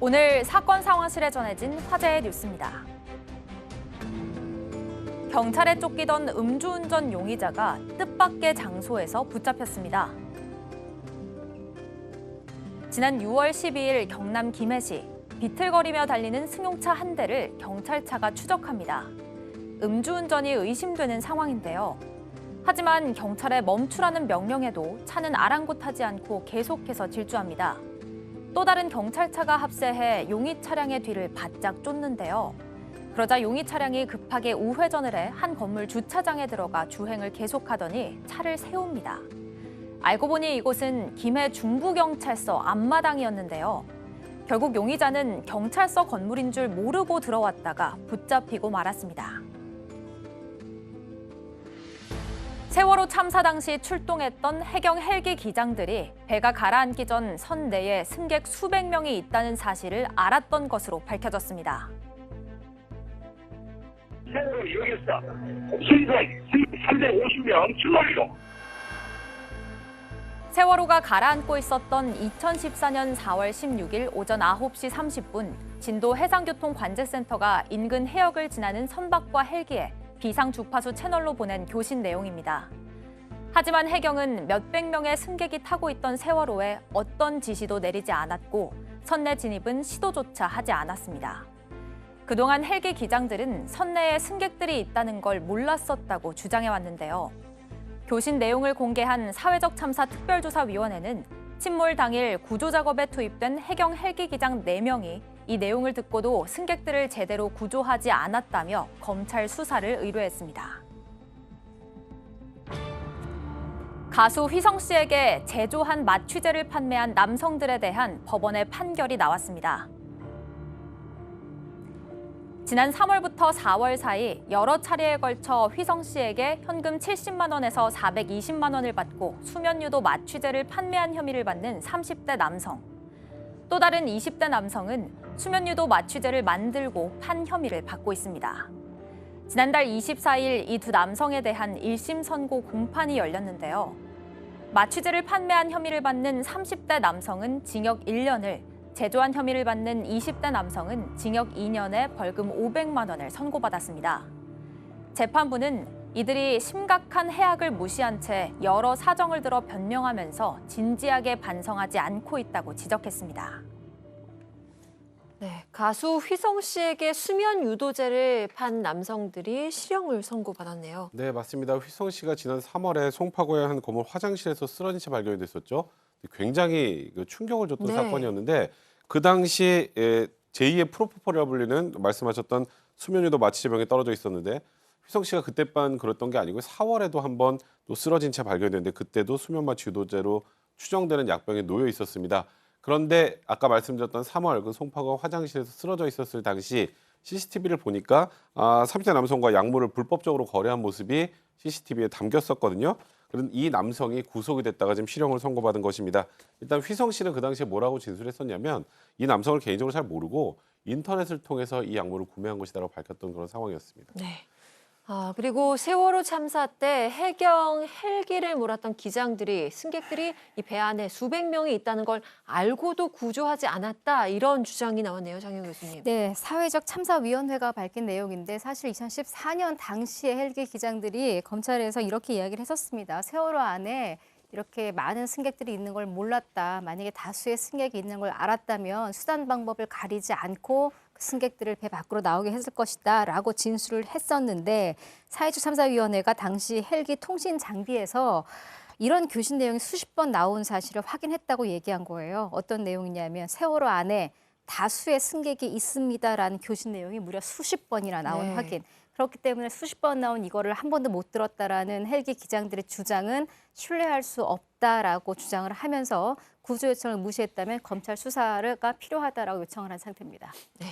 오늘 사건 상황실에 전해진 화제의 뉴스입니다. 경찰에 쫓기던 음주운전 용의자가 뜻밖의 장소에서 붙잡혔습니다. 지난 6월 12일 경남 김해시 비틀거리며 달리는 승용차 한 대를 경찰차가 추적합니다. 음주운전이 의심되는 상황인데요. 하지만 경찰의 멈추라는 명령에도 차는 아랑곳하지 않고 계속해서 질주합니다. 또 다른 경찰차가 합세해 용의 차량의 뒤를 바짝 쫓는데요. 그러자 용의 차량이 급하게 우회전을 해 한 건물 주차장에 들어가 주행을 계속하더니 차를 세웁니다. 알고 보니 이곳은 김해 중부경찰서 앞마당이었는데요. 결국 용의자는 경찰서 건물인 줄 모르고 들어왔다가 붙잡히고 말았습니다. 세월호 참사 당시 출동했던 해경 헬기 기장들이 배가 가라앉기 전 선 내에 승객 수백 명이 있다는 사실을 알았던 것으로 밝혀졌습니다. 세월호 이용했어. 승선 350명 출발료. 세월호가 가라앉고 있었던 2014년 4월 16일 오전 9시 30분 진도 해상교통관제센터가 인근 해역을 지나는 선박과 헬기에 비상 주파수 채널로 보낸 교신 내용입니다. 하지만 해경은 몇백 명의 승객이 타고 있던 세월호에 어떤 지시도 내리지 않았고 선내 진입은 시도조차 하지 않았습니다. 그동안 헬기 기장들은 선내에 승객들이 있다는 걸 몰랐었다고 주장해 왔는데요. 교신 내용을 공개한 사회적 참사 특별조사위원회는 침몰 당일 구조 작업에 투입된 해경 헬기 기장 4명이 이 내용을 듣고도 승객들을 제대로 구조하지 않았다며 검찰 수사를 의뢰했습니다. 가수 휘성 씨에게 제조한 마취제를 판매한 남성들에 대한 법원의 판결이 나왔습니다. 지난 3월부터 4월 사이 여러 차례에 걸쳐 휘성 씨에게 현금 70만 원에서 420만 원을 받고 수면 유도 마취제를 판매한 혐의를 받는 30대 남성. 또 다른 20대 남성은 수면 유도 마취제를 만들고 판 혐의를 받고 있습니다. 지난달 24일 이 두 남성에 대한 1심 선고 공판이 열렸는데요. 마취제를 판매한 혐의를 받는 30대 남성은 징역 1년을 제조한 혐의를 받는 20대 남성은 징역 2년에 벌금 500만 원을 선고받았습니다. 재판부는 이들이 심각한 해악을 무시한 채 여러 사정을 들어 변명하면서 진지하게 반성하지 않고 있다고 지적했습니다. 네, 가수 휘성 씨에게 수면 유도제를 판 남성들이 실형을 선고받았네요. 네, 맞습니다. 휘성 씨가 지난 3월에 송파구의 한 건물 화장실에서 쓰러진 채 발견이 됐었죠. 굉장히 그 충격을 줬던 네. 사건이었는데 그 당시 에, 제2의 프로포폴이라 불리는 말씀하셨던 수면 유도 마취제병에 떨어져 있었는데 휘성 씨가 그때 반 그랬던 게 아니고 4월에도 한번 또 쓰러진 채 발견됐는데 그때도 수면 마취 유도제로 추정되는 약병에 놓여 있었습니다. 그런데 아까 말씀드렸던 3월 그 송파구 화장실에서 쓰러져 있었을 당시 CCTV를 보니까 아, 30대 남성과 약물을 불법적으로 거래한 모습이 CCTV에 담겼었거든요. 그런 이 남성이 구속이 됐다가 지금 실형을 선고받은 것입니다. 일단 휘성 씨는 그 당시에 뭐라고 진술했었냐면 이 남성을 개인적으로 잘 모르고 인터넷을 통해서 이 약물을 구매한 것이다라고 밝혔던 그런 상황이었습니다. 네. 아, 그리고 세월호 참사 때 해경 헬기를 몰았던 기장들이 승객들이 이 배 안에 수백 명이 있다는 걸 알고도 구조하지 않았다 이런 주장이 나왔네요, 장영 교수님. 네, 사회적 참사위원회가 밝힌 내용인데 사실 2014년 당시에 헬기 기장들이 검찰에서 이렇게 이야기를 했었습니다. 세월호 안에 이렇게 많은 승객들이 있는 걸 몰랐다. 만약에 다수의 승객이 있는 걸 알았다면 수단 방법을 가리지 않고 그 승객들을 배 밖으로 나오게 했을 것이다. 라고 진술을 했었는데 사회적 참사위원회가 당시 헬기 통신 장비에서 이런 교신 내용이 수십 번 나온 사실을 확인했다고 얘기한 거예요. 어떤 내용이냐면 세월호 안에 다수의 승객이 있습니다라는 교신 내용이 무려 수십 번이나 나온 네. 확인. 그렇기 때문에 수십 번 나온 이거를 한 번도 못 들었다라는 헬기 기장들의 주장은 신뢰할 수 없다라고 주장을 하면서 구조 요청을 무시했다면 검찰 수사가 필요하다라고 요청을 한 상태입니다. 네.